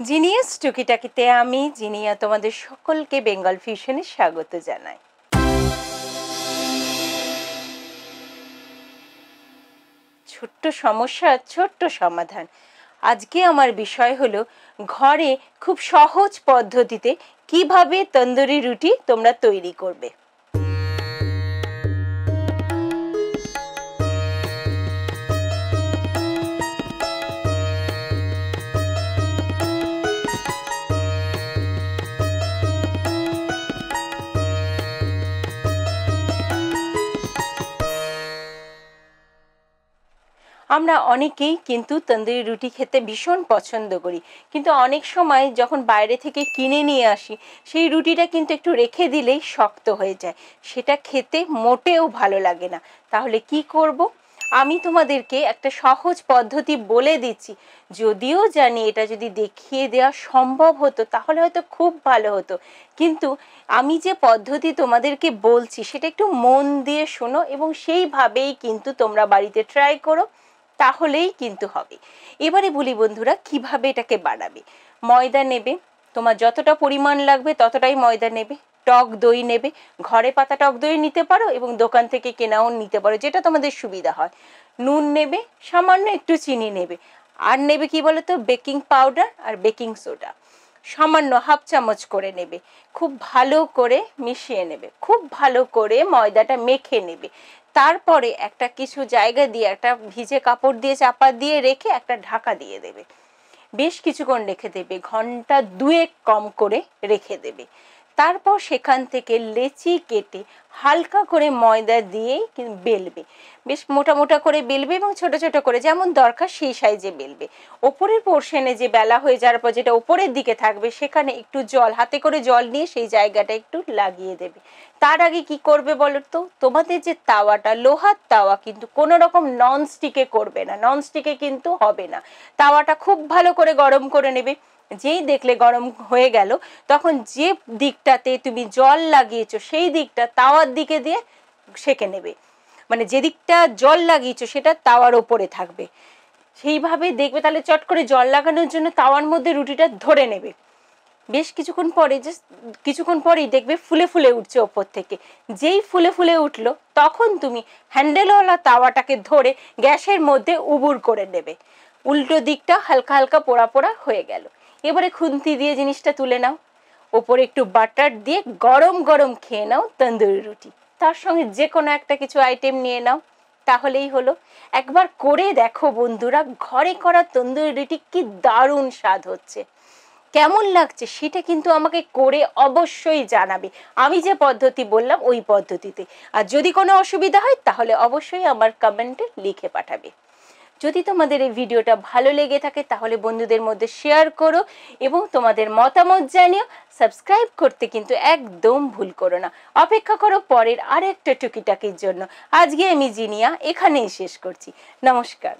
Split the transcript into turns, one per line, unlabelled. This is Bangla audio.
জিনিয়াস টুকিটাকিতে আমি, জিনিয়া তোমাদের সকলকে বেঙ্গল ফিউশনে স্বাগত জানাই। ছোট্ট সমস্যা, ছোট্ট সমাধান। আজকে আমার বিষয় হলো, ঘরে খুব সহজ পদ্ধতিতে কীভাবে তন্দুরি রুটি তোমরা তৈরি করবে। আমরা অনেকেই কিন্তু তন্দুরি রুটি খেতে ভীষণ পছন্দ করি। কিন্তু অনেক সময় যখন বাইরে থেকে কিনে নিয়ে আসি, সেই রুটিটা কিন্তু একটু রেখে দিলেই শক্ত হয়ে যায়। সেটা খেতে মোটেও ভালো লাগে না। তাহলে কি করব? আমি তোমাদেরকে একটা সহজ পদ্ধতি বলে দিচ্ছি। যদিও জানি এটা যদি দেখিয়ে দেওয়া সম্ভব হতো, তাহলে হয়তো খুব ভালো হতো। কিন্তু আমি যে পদ্ধতি তোমাদেরকে বলছি, সেটা একটু মন দিয়ে শোনো এবং সেইভাবেই কিন্তু তোমরা বাড়িতে ট্রাই করো। তাহলেই কিন্তু হবে। এবারে বলি বন্ধুরা, কীভাবে এটাকে বানাবে? ময়দা নেবে, তোমার যতটা পরিমাণ লাগবে ততটাই ময়দা নেবে, টক দই নেবে, ঘরে পাতা টক দই নিতে পারো এবং দোকান থেকে কেনাও নিতে পারো, যেটা তোমাদের সুবিধা হয়। নুন নেবে, সামান্য একটু চিনি নেবে, আর নেবে কি বলো তো বেকিং পাউডার আর বেকিং সোডা। সামান্য হাফ চামচ করে নেবে, খুব ভালো করে মিশিয়ে নেবে, খুব ভালো করে ময়দাটা মেখে নেবে। তারপরে একটা কিছু জায়গা দিয়ে, একটা ভিজে কাপড় দিয়ে, চাপা দিয়ে রেখে একটা ঢাকা দিয়ে দেবে। বেশ কিছুক্ষণ রেখে দেবে। ঘণ্টা দুয়েক কম করে রেখে দেবে। তারপর সেখান থেকে লেচি কেটে হালকা করে ময়দা দিয়েই বেলবে। বেশ মোটা মোটা করে বেলবে এবং ছোট ছোট করে যেমন দরকার সেই সাইজে বেলবে। ওপরের পোর্শনে যে বেলা হয়ে যাওয়ার পর যেটা ওপরের দিকে থাকবে সেখানে একটু জল, হাতে করে জল নিয়ে সেই জায়গাটা একটু লাগিয়ে দেবে। তার আগে কি করবে বলো তো? তোমাদের যে তাওয়াটা, লোহার তাওয়া কিন্তু কোনো রকম নন স্টিকে করবে না। নন স্টিকে কিন্তু হবে না। তাওয়াটা খুব ভালো করে গরম করে নেবে। যেই দেখলে গরম হয়ে গেল, তখন যে দিকটাতে তুমি জল লাগিয়েছো, সেই দিকটা তাওয়ার দিকে দিয়ে সেকে নেবে। মানে যে দিকটা জল লাগিয়েছো, সেটা তাওয়ার ওপরে থাকবে। সেইভাবে দেখবে, তাহলে চট করে জল লাগানোর জন্য তাওয়ার মধ্যে রুটিটা ধরে নেবে। বেশ কিছুক্ষণ পরে যে কিছুক্ষণ পরেই দেখবে ফুলে ফুলে উঠছে ওপর থেকে। যেই ফুলে ফুলে উঠল, তখন তুমি হ্যান্ডেলওয়ালা তাওয়াটাকে ধরে গ্যাসের মধ্যে উবুর করে নেবে। উল্টো দিকটা হালকা হালকা পোড়া পোড়া হয়ে গেল। এবারে খুন্তি দিয়ে জিনিসটা তুলে নাও। ওপরে একটু বাটার দিয়ে গরম গরম খেয়ে নাও তন্দুরি রুটি। তার সঙ্গে যে কোনো একটা কিছু আইটেম নিয়ে নাও। তাহলেই হলো। একবার করে দেখো বন্ধুরা, ঘরে করা তন্দুরি রুটি কি দারুণ স্বাদ হচ্ছে। কেমন লাগছে সেটা কিন্তু আমাকে করে অবশ্যই জানাবে। আমি যে পদ্ধতি বললাম, ওই পদ্ধতিতে। আর যদি কোনো অসুবিধা হয়, তাহলে অবশ্যই আমার কমেন্টে লিখে পাঠাবে। যদি তোমাদের এই ভিডিওটা ভালো লেগে থাকে, তাহলে বন্ধুদের মধ্যে শেয়ার করো এবং তোমাদের মতামত জানিও। সাবস্ক্রাইব করতে কিন্তু একদম ভুল করো না। অপেক্ষা করো পরের আরেকটা টুকিটাকির জন্য। আজকে আমি জিনিয়া, এখানেই শেষ করছি। নমস্কার।